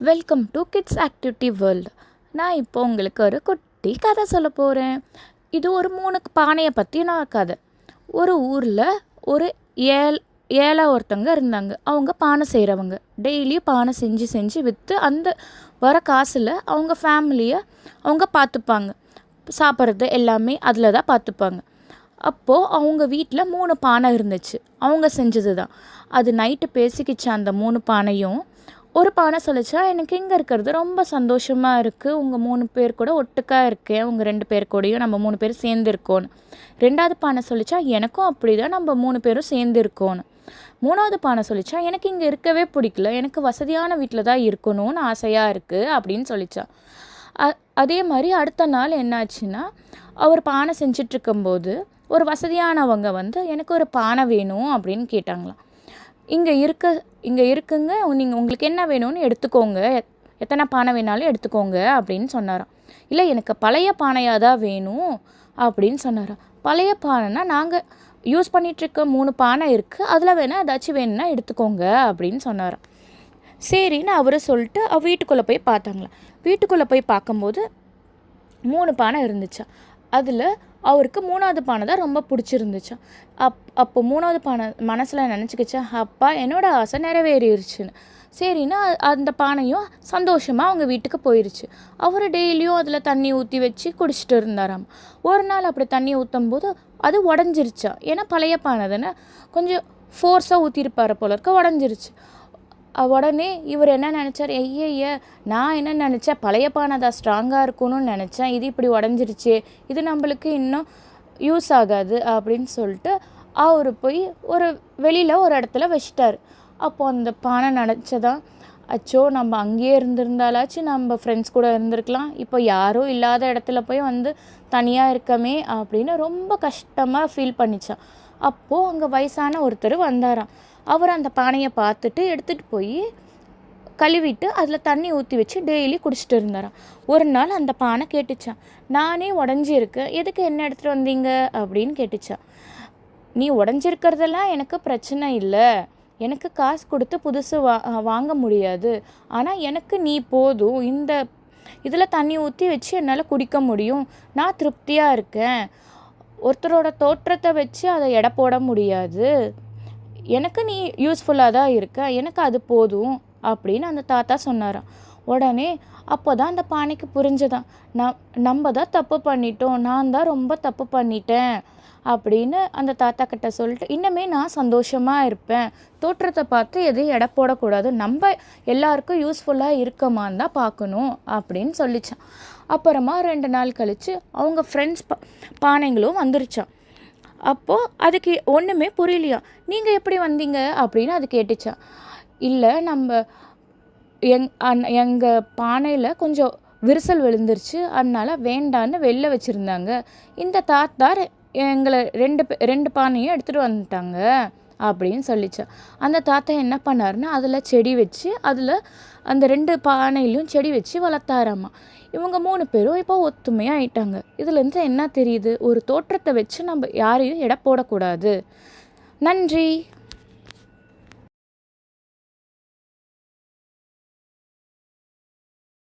Welcome to kids activity world நான் இப்போ உங்களுக்கு ஒரு குட்டி கதை சொல்ல போகிறேன் இது ஒரு மூணு பானையை பற்றி நான் கதை. ஒரு ஊரில் ஒரு ஏழ் ஏழை ஒருத்தவங்க இருந்தாங்க. அவங்க பானை செய்கிறவங்க டெய்லியும் பானை செஞ்சு செஞ்சு விற்று அந்த வர காசில் அவங்க ஃபேமிலியை அவங்க பார்த்துப்பாங்க சாப்பிட்றது எல்லாமே அதில் தான் பார்த்துப்பாங்க அப்போது அவங்க வீட்டில் மூணு பானை இருந்துச்சு. அவங்க செஞ்சது தான் அது நைட்டு பேசிக்கிச்சு அந்த மூணு பானையும் ஒரு பானை சொல்லிச்சா எனக்கு இங்கே இருக்கிறது ரொம்ப சந்தோஷமாக இருக்குது உங்கள் மூணு பேர் கூட ஒட்டுக்காக இருக்கேன். உங்கள் ரெண்டு பேர் கூடயும் நம்ம மூணு பேரும் சேர்ந்துருக்கோன்னு ரெண்டாவது பானை சொல்லிச்சா எனக்கும் அப்படி தான் நம்ம மூணு பேரும் சேர்ந்துருக்கோன்னு மூணாவது பானை சொல்லிச்சா எனக்கு இங்கே இருக்கவே பிடிக்கல. எனக்கு வசதியான வீட்டில் தான் இருக்கணும்னு ஆசையாக இருக்குது அப்படின்னு சொல்லிச்சா. அதே மாதிரி அடுத்த நாள் என்னாச்சுன்னா அவர் பானை செஞ்சிட்ருக்கும்போது ஒரு வசதியானவங்க வந்து எனக்கு ஒரு பானை வேணும். அப்படின்னு கேட்டாங்களாம். இங்கே இருக்க இங்கே இருக்குங்க நீங்கள் உங்களுக்கு என்ன வேணும்னு எடுத்துக்கோங்க. எத்தனை பானை வேணாலும் எடுத்துக்கோங்க அப்படின்னு சொன்னாராம். இல்லை எனக்கு பழைய பானையாக தான் வேணும் அப்படின்னு சொன்னாராம். பழைய பானைனா நாங்கள் யூஸ் பண்ணிகிட்ருக்க மூணு பானை இருக்குது அதில் வேணால் ஏதாச்சும் வேணும்னா எடுத்துக்கோங்க அப்படின்னு சொன்னாராம். சரின்னு அவரை சொல்லிட்டு அவ வீட்டுக்குள்ளே போய் பார்த்தாங்களாம். வீட்டுக்குள்ளே போய் பார்க்கும்போது மூணு பானை இருந்துச்சா அதில் அவருக்கு மூணாவது பானை தான் ரொம்ப பிடிச்சிருந்துச்சு. அப் அப்போ மூணாவது பானை மனசில் நினச்சிக்கிச்சேன் அப்பா என்னோடய ஆசை நிறைவேறிடுச்சுன்னு சரின்னா அந்த பானையும் சந்தோஷமாக அவங்க வீட்டுக்கு போயிடுச்சு அவர் டெய்லியும் அதில் தண்ணி ஊற்றி வச்சு குடிச்சிட்டு இருந்தாராம். ஒரு நாள் அப்படி தண்ணி ஊற்றும் போது அது உடஞ்சிருச்சா? ஏன்னா பழைய பானை தானே கொஞ்சம் ஃபோர்ஸாக ஊற்றிருப்பார் போல இருக்க உடஞ்சிருச்சு. உடனே இவர் என்ன நினச்சார்? ஐயய்ய நான் என்ன நினச்சேன்? பழைய பானை தான் ஸ்ட்ராங்காக இருக்கணும்னு நினச்சேன். இது இப்படி உடஞ்சிருச்சே. இது நம்மளுக்கு இன்னும் யூஸ் ஆகாது அப்படின்னு சொல்லிட்டு அவர் போய் ஒரு வெளியில் ஒரு இடத்துல வச்சிட்டார். அப்போது அந்த பானை நினச்சதான் அச்சோ நம்ம அங்கேயே இருந்திருந்தாலாச்சும் நம்ம ஃப்ரெண்ட்ஸ் கூட இருந்திருக்கலாம். இப்போ யாரும் இல்லாத இடத்துல போய் வந்து தனியாக இருக்கமே அப்படின்னு ரொம்ப கஷ்டமாக ஃபீல் பண்ணிச்சான். அப்போது அங்கே வயசான ஒருத்தர் வந்தாராம். அவர் அந்த பானையை பார்த்துட்டு எடுத்துகிட்டு போய் கழுவிட்டு அதில் தண்ணி ஊற்றி வச்சு டெய்லி குடிச்சிட்டு இருந்தாராம். ஒரு நாள் அந்த பானை கேட்டுச்சான் நானே உடஞ்சிருக்கேன் எதுக்கு என்ன எடுத்துகிட்டு வந்தீங்க? அப்படின்னு கேட்டுச்சான் நீ உடஞ்சிருக்கிறதெல்லாம் எனக்கு பிரச்சனை இல்லை. எனக்கு காசு கொடுத்து புதுசு வா வாங்க முடியாது. ஆனால் எனக்கு நீ போதும். இந்த இதில் தண்ணி ஊற்றி வச்சு என்னால் குடிக்க முடியும். நான் திருப்தியாக இருக்கேன். ஒருத்தரோட தோற்றத்தை வச்சு அதை எடை போட முடியாது. எனக்கு நீ யூஸ்ஃபுல்லாக தான் இருக்க எனக்கு அது போதும் அப்படின்னு அந்த தாத்தா சொன்னாராம். உடனே அப்போ தான் அந்த பானைக்கு புரிஞ்சதான் நம் நம்ம தான் தப்பு பண்ணிட்டோம் நான் தான் ரொம்ப தப்பு பண்ணிட்டேன் அப்படின்னு அந்த தாத்தா கிட்ட சொல்லிட்டு இன்னமே நான் சந்தோஷமாக இருப்பேன். தோற்றத்தை பார்த்து எதையும் எடை போடக்கூடாது. நம்ம எல்லாருக்கும் யூஸ்ஃபுல்லாக இருக்கமான்னு தான் பார்க்கணும் அப்படின்னு சொல்லிச்சான் அப்புறமா ரெண்டு நாள் கழித்து அவங்க ஃப்ரெண்ட்ஸ் பா பானைங்களும் வந்துருச்சான் அப்போது அதுக்கு ஒன்றுமே புரியலையா? நீங்கள் எப்படி வந்தீங்க? அப்படின்னு அது கேட்டுச்சான் இல்லை நம்ம எங் அந் எங்கள் பானையில் கொஞ்சம் விரிசல் விழுந்துருச்சு. அதனால் வேண்டான்னு வெளில வச்சுருந்தாங்க. இந்த தாத்தா எங்களை ரெண்டு ரெண்டு பானையும் எடுத்துகிட்டு வந்துட்டாங்க. அப்படின்னு சொல்லிச்சான் அந்த தாத்தா என்ன பண்ணாருன்னா அதில் செடி வச்சு அதில் அந்த ரெண்டு பானையிலையும் செடி வச்சு வளர்த்தாராமா. இவங்க மூணு பேரும் இப்போ ஒத்துமையாக ஆயிட்டாங்க இதுலேருந்து என்ன தெரியுது? ஒரு தோற்றத்தை வச்சு நம்ம யாரையும் எடை போடக்கூடாது. நன்றி.